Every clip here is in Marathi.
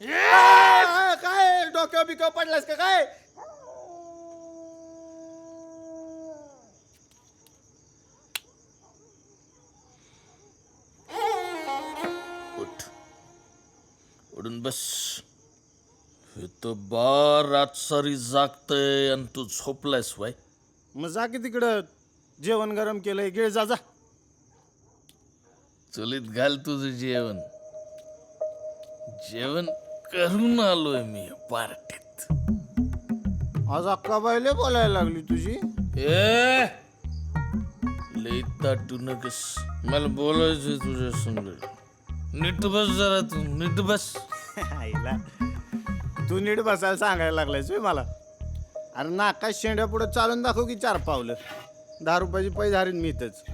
आ, काय डोक्या बिक्या पडलास का काय? उठ. उडून बस. हे तर बार रात सारी जागतय आणि तू झोपलायस वाय. मग जा की तिकडं. जेवण गरम केलंय गिळ जा जा. चुलीत घाल तुझं जेवण. जेवण? करून आलोय मी पार्टीत. आज अक्का बायले बोलायला लागली तुझी? ए लई ताटू नकस. मला बोलायचंय तुझ्या संग. नीट बस जरा तू नीट बस. आईला तू नीट बसायला सांगायला लागलायस होय मला. अरे नाका शेंड्या पुढे चालून दाखव की चार पावलं. दहा रुपयाची पैसे हरीन मी इथंच.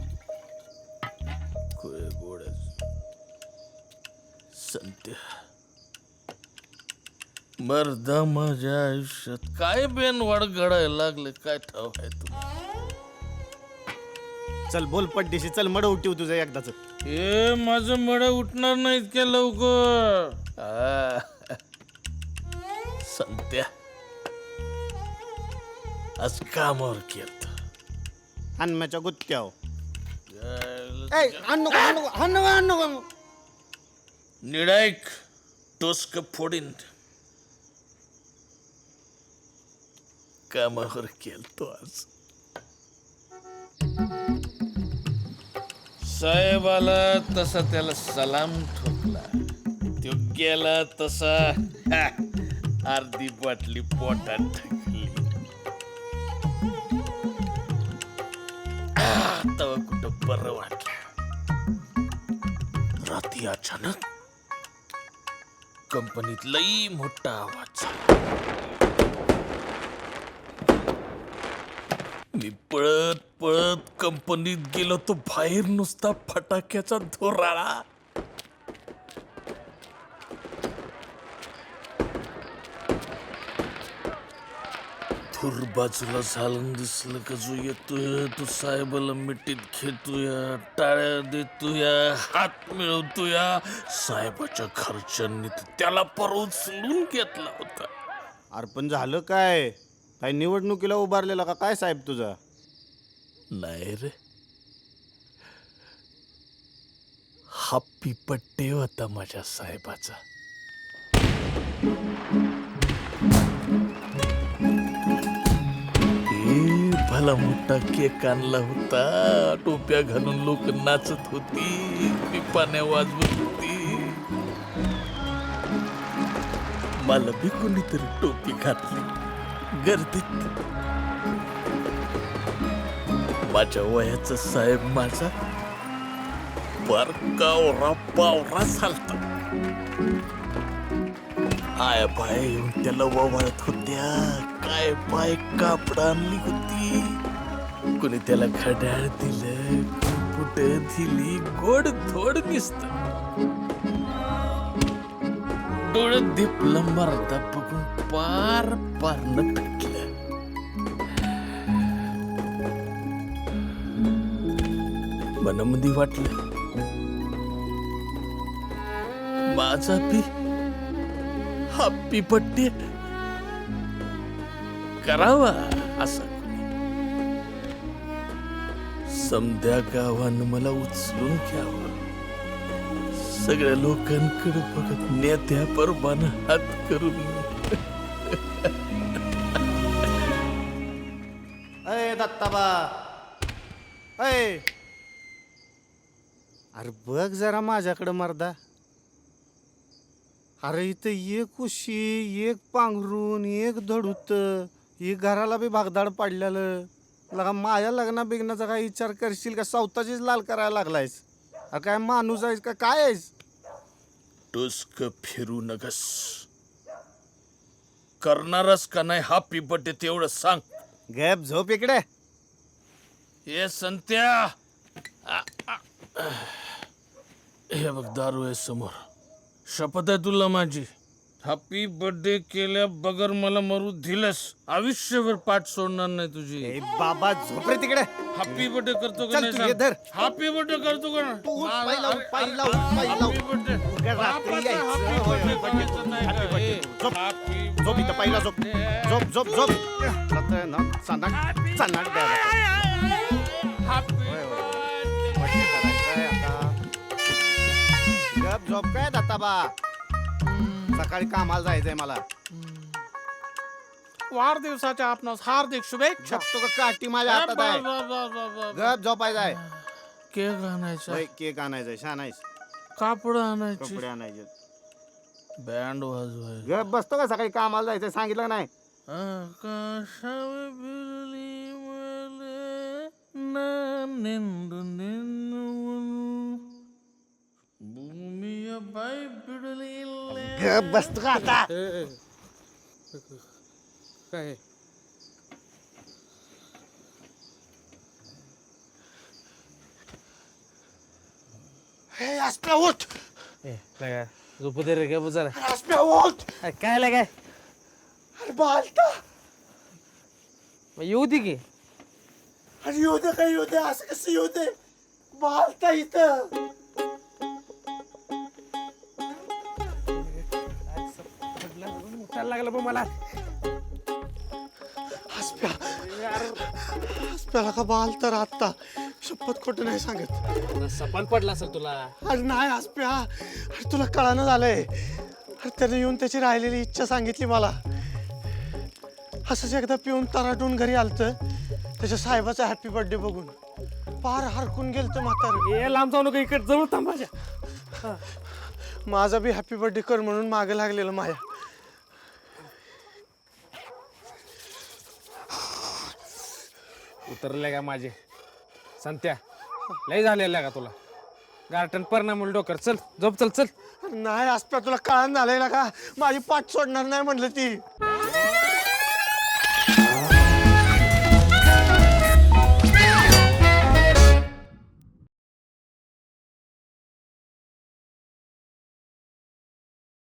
मर्दा माझ्या आयुष्यात काय बेन वाढ घडायला लागले काय ठाव आहे तू? चल बोल पड्डीशी चल मड उठीव तुझं एकदाच. ए माझं मड उठणार नाही इतक्या लवकर? आ, संत्या आज कामावर केलं हनुमाच्या गुत्त्याव ए आणू नको आणू नको आणू नको, आणू नको. निडायक टोस्क फोडीन. कामावर केलतो आज साहेब आला तसा त्याला सलाम ठोकला तो गेला तसा हा, अर्धी बाटली पोटात टाकली तेव्हा कुठं बरं वाटलं रात्री अचानक कंपनीत लई मोठा आवाज झाला. मी पळत पळत कंपनीत गेलो तो बाहेर नुसता फटाक्याचा धोराळा. थोर बाजूला झालं दिसलं का जो येतोय तो साहेबाला मिठीत घेतोय टाळ्या देतोय हात मिळवतोय. साहेबाच्या खर्चांनी तर त्याला पर उचलून घेतला होता. अर्पण झालं काय? काही निवडणुकीला उभारलेला का? काय साहेब तुझा? नाही रे. हा पट्टे होता माझ्या साहेबाचा. ए, भला मोठा केक आणला होता. टोप्या घालून लोक नाचत होती. मी वाजवत होती. मला बी कोणीतरी टोपी घातली. गर्दीत. माझ्या वयाचा साहेब माझा बारकावरा पावरा चालता आय बाय येऊन त्याला वळत होत्या. काय पाय कापड आणली होती. कोणी त्याला खड्याळ दिलं कुठं दिली गोड थोड दिसत डोळ दिपलं मरदा पार पारनं पेटलं मनामध्ये वाटलं. माझा पी हप्पी पट्टी करावा असा समध्या गावानं मला उचलून घ्यावं. सगळ्या लोकांकडे बघत नेत्या परमान हात करून अय दत्ताबा. अय अरे बघ जरा माझ्याकडं मर्दा. अरे इथं एक उशी एक पांघरून एक धडूत एक घराला बी भागदाड पाडलेलं. लगा माझ्या लग्ना बिग्नाचा काय विचार करशील का? सावताचीच लाल करायला लागलायस. अरे काय माणूस आहेस का? काय आहेस? टुस्क फिरू नगस. करणारच का नाही हा पिपटे तेवढं सांग. गॅप झोप इकडे. हे संत्या. आ, आ, आ. हे बघ दारू आहे समोर. शपथ आहे तुला माझी. हॅपी बर्थडे केल्या बगर मला मरू दिलंस आयुष्यभर पाठ सोडणार नाही तुझी ए बाबा झोप रे तिकडे हॅपी बर्थडे करतो का चल नाही तू ये धर. हॅपी बर्थडे करतो का तू उठ, पाय लाव, पाय लाव, पाय लाव. हॅपी बर्थडे अगं रात्री बापाचा यायचं. happy होय, birthday होय, birthday करायचं करू. नाही Happy का? birthday ए, करू. झोप. happy झोप इथं पहिला झोप birthday. झोप झोप झोप रात्र ना चांदाक चांदाक द्यायला Happy होय, होय. birthday. birthday करायचंय आता गप झोप काय सकाळी कामाला जायचंय मला. वाढदिवसाच्या आपणास हार्दिक शुभेच्छा. शकतो का काठी माझ्या हातात आहे. गप झोपायचं आहे. केक आणायचा. होय, केक आणायचंय. छान आहेस. कापड आणायची. कपडे आणायचे. बँड वाजवाय. गप बसतो का सकाळी कामाला जायचंय सांगितलं नाही? आकाशावर बिरली मले ना निंदू निंदू भूमी बाई बिडली गप बसतो का आता? काय हे? आसप्या उठ! झोपू दे रे काय जरा. आसप्या उठ! काय आलं काय? अरे बालता! मग येऊ दे की. अरे येऊ दे काय येऊ दे? असं कसं येऊ दे? बालता इथं! उठायला लागलं पण मला. आसप्या आसप्याला का बाल तर आत्ता? शपथ खोटं नाही सांगत. सपान पडला असेल तुला. अरे नाही आसप्या अरे तुला कळानं झालंय. अरे त्याने येऊन त्याची राहिलेली इच्छा सांगितली मला. असंच एकदा पिऊन तराटून घरी आलतं. त्याच्या साहेबाचा हॅपी बर्थडे बघून. पार हरकून गेलतो म्हातारं. ए लांब जाऊ नको इकडे जवळ थांब माझ्या. माझा बी हॅपी बर्थडे कर म्हणून मागे लागलेलं माया उतरले का माझे? संत्या लय झालेला का तुला? गार्टन परिणाम डोकर चल झोप चल चल. नाही आसप्या तुला कळण झालेला ना का? माझी पाठ सोडणार नाही म्हणलं ती.